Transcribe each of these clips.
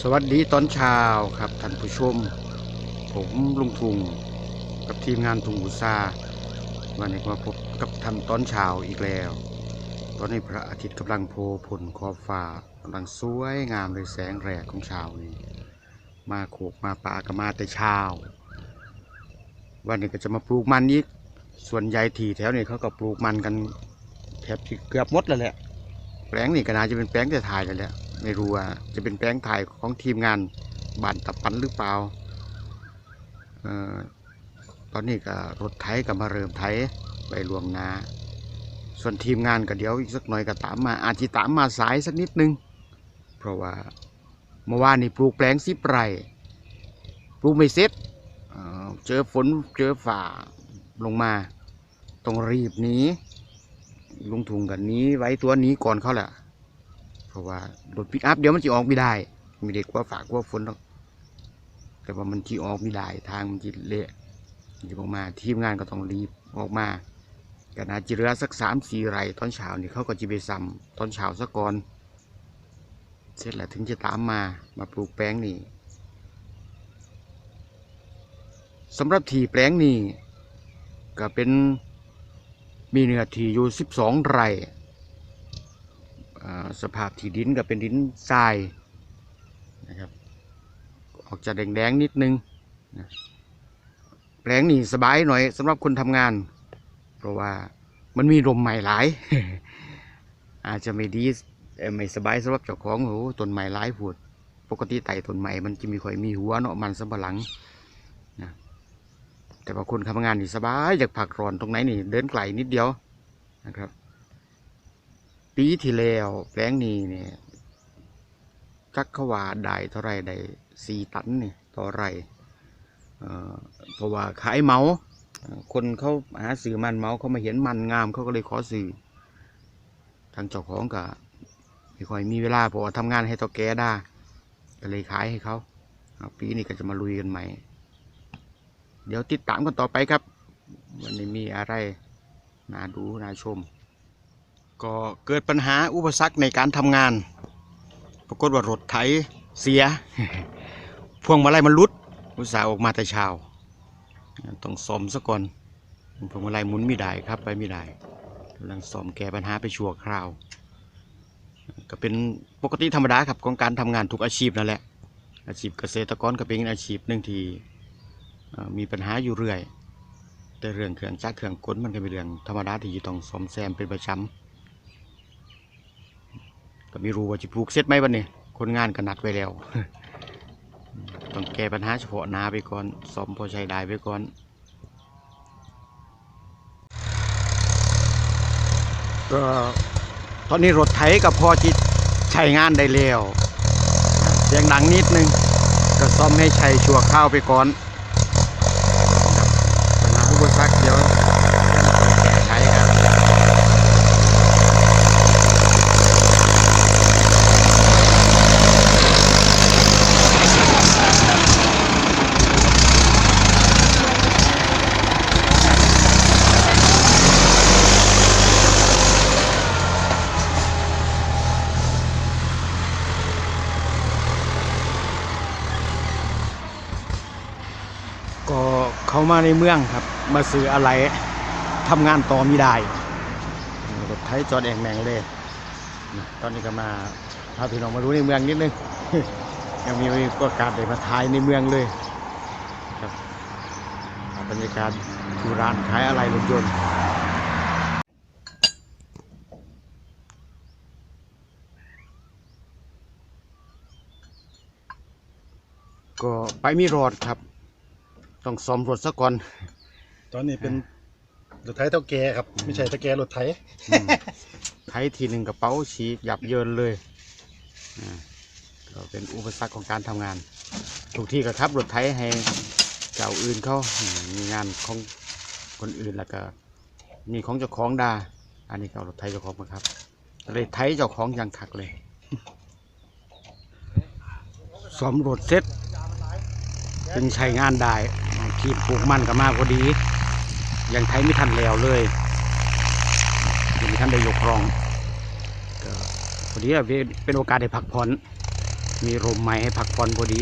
สวัสดีตอนเช้าครับท่านผู้ชม ผมลุงทุงกับทีมงานทุงอุตสาวันนี้มาพบกับท่าตอนเช้าอีกแล้ว ตอนนี้พระอาทิตย์กำลังโผล่นขอบฟ้ากำลังสวยงามเลยแสงแรกของเช้านี้ มาโขกมาป่าก็มาแต่เช้า วันนี้ก็จะมาปลูกมันอีกส่วนใหญ่ที่แถวนี้เขาก็ปลูกมันกันแทบเกือบหมดแล้วแหละแปลงนี่ก็น่าจะเป็นแปลงแต่ถ่ายกันแหล้ว ไม่รู้ว่าจะเป็นแปลงถ่ายของทีมงานบ้านตับปันหรือเปล่าออตอนนี้ก็รถไถก็มาเริ่มไถไปลวงนาส่วนทีมงานก็เดี๋ยวอีกสักหน่อยก็ตามมาอาจจะตามมาสายสักนิดนึง เพราะว่าเมื่อวานนี่ปลูกแปลงสิบไร่ปลูกไม่เสร็จเเจอฝนเจอฝ่าลงมาต้องรีบหนีลุงทุงกันนี้ไว้ตัวนี้ก่อนเขาแหละ เพราะว่ารถปิกอัพเดี๋ยวมันจะออกไม่ได้ มีเด็กว่าฝากว่าฝนหรอกแต่ว่ามันที่ออกไม่ได้ทางมันจะเละมันจะออกมาทีมงานก็ต้องรีบออกมาก็น่าจะเหลือสักสามสี่ไร่ตอนเช้านี่เขาก็จะไปซ้ำตอนเช้าซะก่อนเสร็จแล้วถึงจะตามมามาปลูกแปลงนี่สำหรับที่แปลงนี่ก็เป็นมีเนื้อที่อยู่ 12 ไร่ สภาพที่ดินก็เป็นดินทรายนะครับออกจะแดงๆนิดนึงนะแปลงนี่สบายหน่อยสำหรับคนทำงาน เพราะว่ามันมีลมใหม่หลาย อาจจะไม่ดีไม่สบายสำหรับเจ้าของโอ้โหต้นไม้หลายพูดปกติไต่ต้นไม้มันจะมีค่อยมีหัวเนาะมันสำปะหลังนะแต่ว่าคนทำงานนี่สบายอยากผักร้อนตรงไหนนี่เดินไกลนิดเดียวนะครับ ปีที่แล้วแปลงนี้เนี่ยจักขวาได้เท่าไรได้สี่ตันเนี่ยต่อไรเพราะว่าขายเมา คนเขาหาซื้อมันเมาเขามาเห็นมันงามเขาก็เลยขอซื้อทางเจ้าของก็ไม่ค่อยมีเวลาเพราะว่าทำงานให้ต่อแก่ได้ก็เลยขายให้เขาเอาปีนี้ก็จะมาลุยกันใหม่ เดี๋ยวติดตามกันต่อไปครับ วันนี้มีอะไรน่าดูน่าชม ก็เกิดปัญหาอุปสรรคในการทำงาน ปรากฏว่ารถไถเสีย พวงมาลัยมันลุด อุตส่าห์ออกมาแต่เช้า ต้องซ่อมซะก่อนพวงมาลัยหมุนไม่ได้ครับไปไม่ได้กำลังซ่อมแก้ปัญหาไปชั่วคราว ก็เป็นปกติธรรมดาครับของการทำงานทุกอาชีพนั่นแหละ อาชีพเกษตรกรก็เป็นอาชีพหนึ่งที่มีปัญหาอยู่เรื่อย แต่เรื่องเครื่องจักรเครื่องกลมันก็เป็นเรื่องธรรมดาที่ต้องซ่อมแซมเป็นประจำ ก็ไม่รู้ว่าจะปลูกเสร็จไหมวันนี้ คนงานก็นัดไว้แล้ว ต้องแก้ปัญหาเฉพาะหน้าไปก่อนซ่อมพอใช้ได้ไปก่อนก็ตอนนี้รถไถกับพอจิใช้งานได้แล้วเสียงดังนิดนึง ก็ซ่อมให้ใช้ชั่วข้าวไปก่อน ปัญหาอุปสรรคเดี๋ยวแก้ไขครับก็ เขามาในเมืองครับ มาซื้ออะไรทำงานต่อม่ได้รถไถจอดแองแมงเลย ตอนนี้ก็มาพาพี่น้องมารู้ในเมืองนิดนึง ยังมีโอกาสได้มาถ่ายในเมืองเลยครับบรรยากาศที่ร้านขายอะไรรถยนต์ก็ไปไม่รอดครับ ต้องซ่อมรถซะก่อน ตอนนี้เป็นรถไถเท่าแก่ครับ ไม่ใช่เท่าแก่รถไถอืมไถทีหนึ่งกระเป๋าฉีกหยับเยินเลยอ่าก็เป็นอุปสรรคของการทำงาน ทุกที่ก็ครับรถไถให้เจ้าอื่นเขาอืมมีงานของคนอื่นแล้วก็มีของเจ้าของดา อันนี้ก็เอารถไถเจ้าของมาครับเลยไถเจ้าของอยังคักเลยสมรถเสร็จจึงใช้งานได้ ขีดปลูกมันก็มาพอดี ยังไถไม่ทันแล้วเลยยังไม่ทันได้ยกครองก็พอดีเป็นโอกาสได้พักผ่อน มีลมไม้ให้พักผ่อนพอดี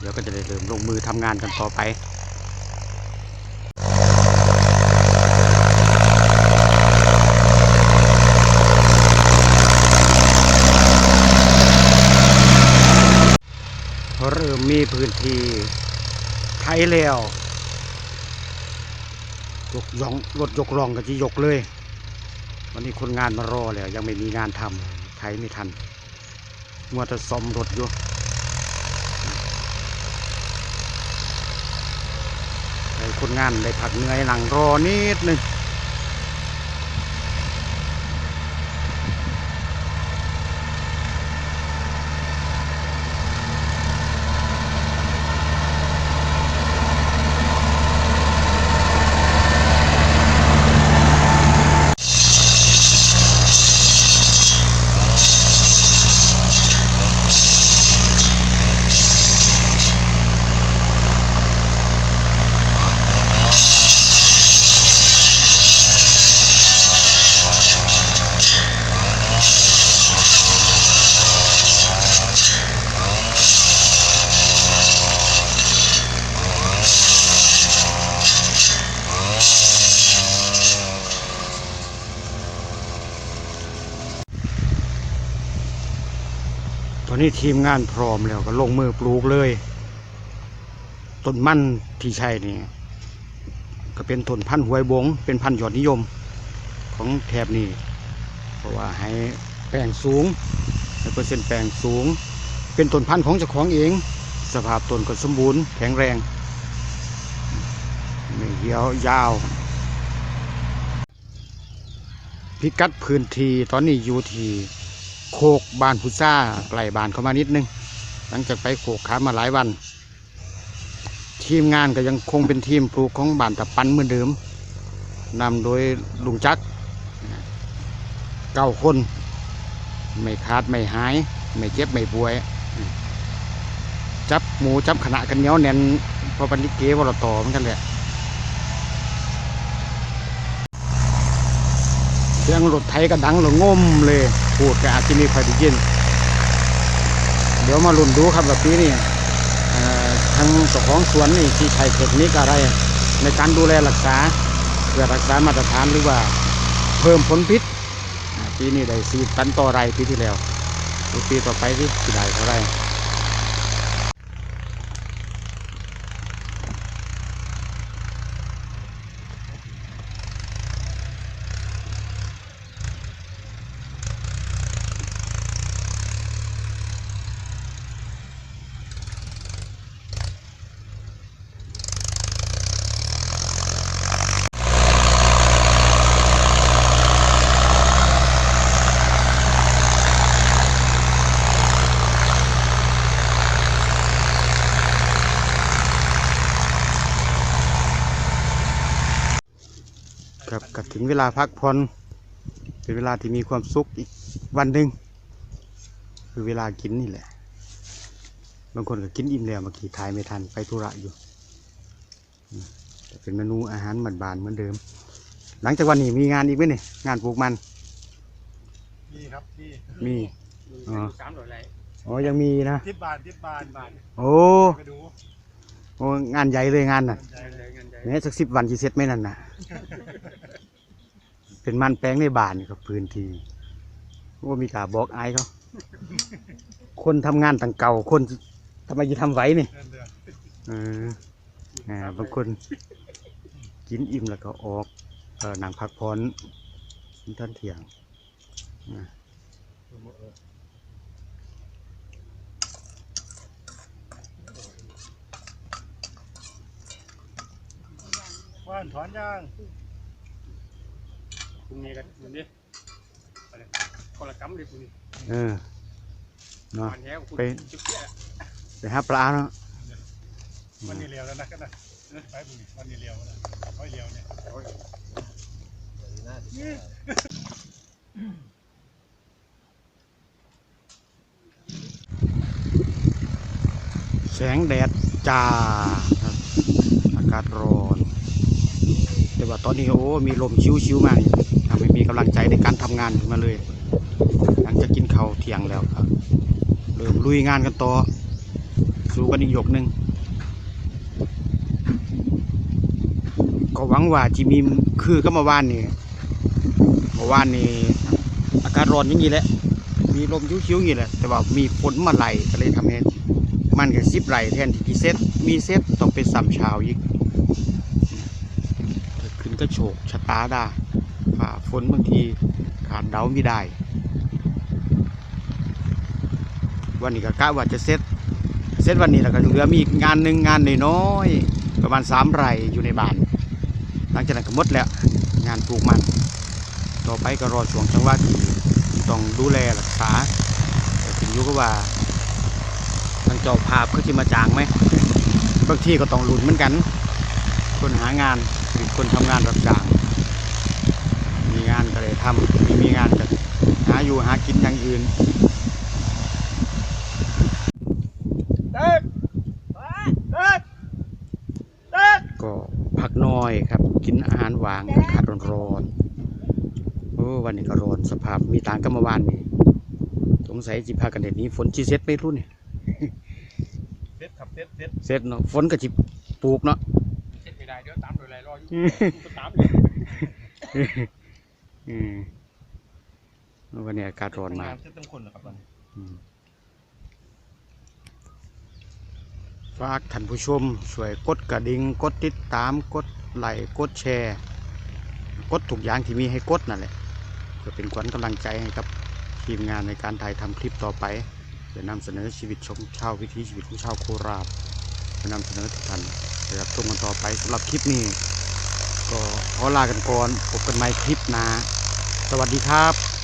เดี๋ยวก็จะได้เริ่มลงมือทำงานกันต่อไป เริ่มมีพื้นที่ไทยแล้วยกยองรถยกลองก็จะยกเลย วันนี้คนงานมารอแล้วยังไม่มีงานทำไทยไม่ทันมัวแต่ซ่อมรถอยู่คนงานได้พักเหนื่อยหลังรอนิดหนึง ตอนนี้ทีมงานพร้อมแล้วก็ลงมือปลูกเลยต้นมันที่ใช่นี่ก็เป็นต้นพันธุ์หวยบง เป็นพันธุ์ยอดนิยมของแถบนี้ เพราะว่าให้แปลงสูงให้เปอร์เซ็นต์แปลงสูง เป็นต้นพันธุ์ของเจ้าของเอง สภาพต้นก็สมบูรณ์แข็งแรงไม่เหี่ยวยาว พิกัดพื้นที่ตอนนี้อยู่ที่ โคกบานพุซ่าไกลบานเข้ามานิดนึง หลังจากไปโขกขามาหลายวัน ทีมงานก็ยังคงเป็นทีมปลูกของบานตะปันเหมือนเดิมนำโดยลุงจักเก้าคน ไม่ขาดไม่หาย ไม่เจ็บไม่ป่วย จับหมูจับขณะกันเนี้ยแน่นพอปันลิเกวรต่อเหมือนกันแหละ สียงรถไถก็ดังหลงงมเลยพูดก็อาจจะมีใครได้ยิน เดี๋ยวมาลุ้นดูครับว่าปีนี้เอ่ทางเจ้าของสวนนี่ที่ใช้เทคนิคอะไร ในการดูแลรักษาเพื่อรักษามาตรฐานหรือว่าเพิ่มผลผลิตปีนี้ได้สี่ตันต่อไรปีที่แล้วปีต่อไปที่ได้เท่าไร ครับก็ถึงเวลาพักผ่อนเป็นเวลาที่มีความสุขอีกวันหนึ่งคือเวลากินนี่แหละ บางคนก็กินอิ่มแล้วเมื่อกี้ทายไม่ทันไปธุระอยู่อืมแต่เป็นเมนูอาหารบานๆเหมือนเดิม หลังจากวันนี้มีงานอีกไหมเนี่ยงานปลูกมันนี่ครับที่มีอ๋อสามร้อยไรอ๋อยังมีนะทิศบานทิศบานบานโอ้ไปดู โอ้งานใหญ่เลยงานน่ะใจเงินเลเลยยเงินใจแม้สักสิบวันจีเสร็จไหมนั่นน่ะ เป็นมันแปลงในบ้านครับพื้นที่ว่ามีกาบอกอายเขาคนทำงานต่างเก่าคนทำไมจะทำไหวนี่เดินเดือเอออ่าบางคนกินอิ่มแล้วก็ออกเออนั่งพักผ่อนกินท่านเที่ยงอ่า ว่านถอนย่างพรุ่งนี้กันเงินดิไปเลยคนละกำเลยพรุ่งนี้เออเนาะ วันแท้คุณไป จุ๊บเปี้ยไปหาปลาเนาะวันนี้เลี้ยวแล้วนะกันนะไปบุญวันนี้เลี้ยวนะร้อยเลี้ยวเนี่ยโอ้ยแสงแดดจ้าครับอากาศร้อน แต่ว่าตอนนี้โอ้ มีลมชิวๆมากทำให้มีกำลังใจในการทำงานมาเลย หลังจากกินข้าวเที่ยงแล้วครับ เริ่มลุยงานกันต่อ สู้กันอีกหยกหนึ่งก็หวังว่าจะมีคือก็เมื่านนี่เมื่านนี่อากาศร้อนอย่างนี้แหละ มีลมชิวๆอย่างนี้แหละ แต่ว่ามีฝนมาไหลก็เลยทำให้มันกับซิบไหลแทนที่กี่เซตมีเซตต้องเป็นสามเช้าอีก มันก็โฉกชะตาได้ฝ่าฝนบางทีขาดเดาไม่ได้ วันนี้ก็กะว่าจะเซตเซตวันนี้แล้วก็เหลือมีงานหนึ่งงานน้อยๆประมาณสามไร่อยู่ในบ้าน หลังจากนั้นก็หมดแล้ว งานปลูกมัน ต่อไปก็รอช่วงจังหวะที่ต้องดูแลรักษาแต่ถึงยุก็ว่าทางเจ้าภาพเขาจะมาจ้างไหมบางทีก็ต้องลุ้นเหมือนกัน คนหางาน หรือคนทำงานรับจ้าง มีงานก็เลยทำไม่มีงานก็หาอยู่หากินอย่างอื่นเด็กเด็กเด็กก็พักน้อยครับ กินอาหารหวานอากาศร้อนๆโอ้วันนี้ก็ร้อนสภาพมีต่างกับเมื่อวานนี่สงสัยจิพากันเด็ดนี้ฝนจีเซ็ตไม่รู้เนี่ยเซ็ตครับเซ็ตเซ็ตเซ็ตเนาะฝนก็จิปลูกเนาะเช็ด ไม่ได้เดี๋ยวตามโดยไรรออยู่อืมก็ตามเลยอืมวันนี้อากาศร้อนมากเซ็ตตั้งคนนะครับตอนนี้อืมฝากท่านผู้ชมช่วยกดกระดิ่งกดติดตามกดไลค์กดแชร์ กดทุกอย่างที่มีให้กดนั่นแหละเพื่อเป็นขวัญกำลังใจให้กับทีมงานในการถ่ายทำคลิปต่อไปเพื่อนำเสนอชีวิตชมชาววิถีชีวิตของชาวโคราชเพื่อนำเสนอทุกท่าน ได้รับชมกันต่อไปสำหรับคลิปนี้ ก็ขอลากันก่อนพบกันใหม่คลิปหน้าสวัสดีครับ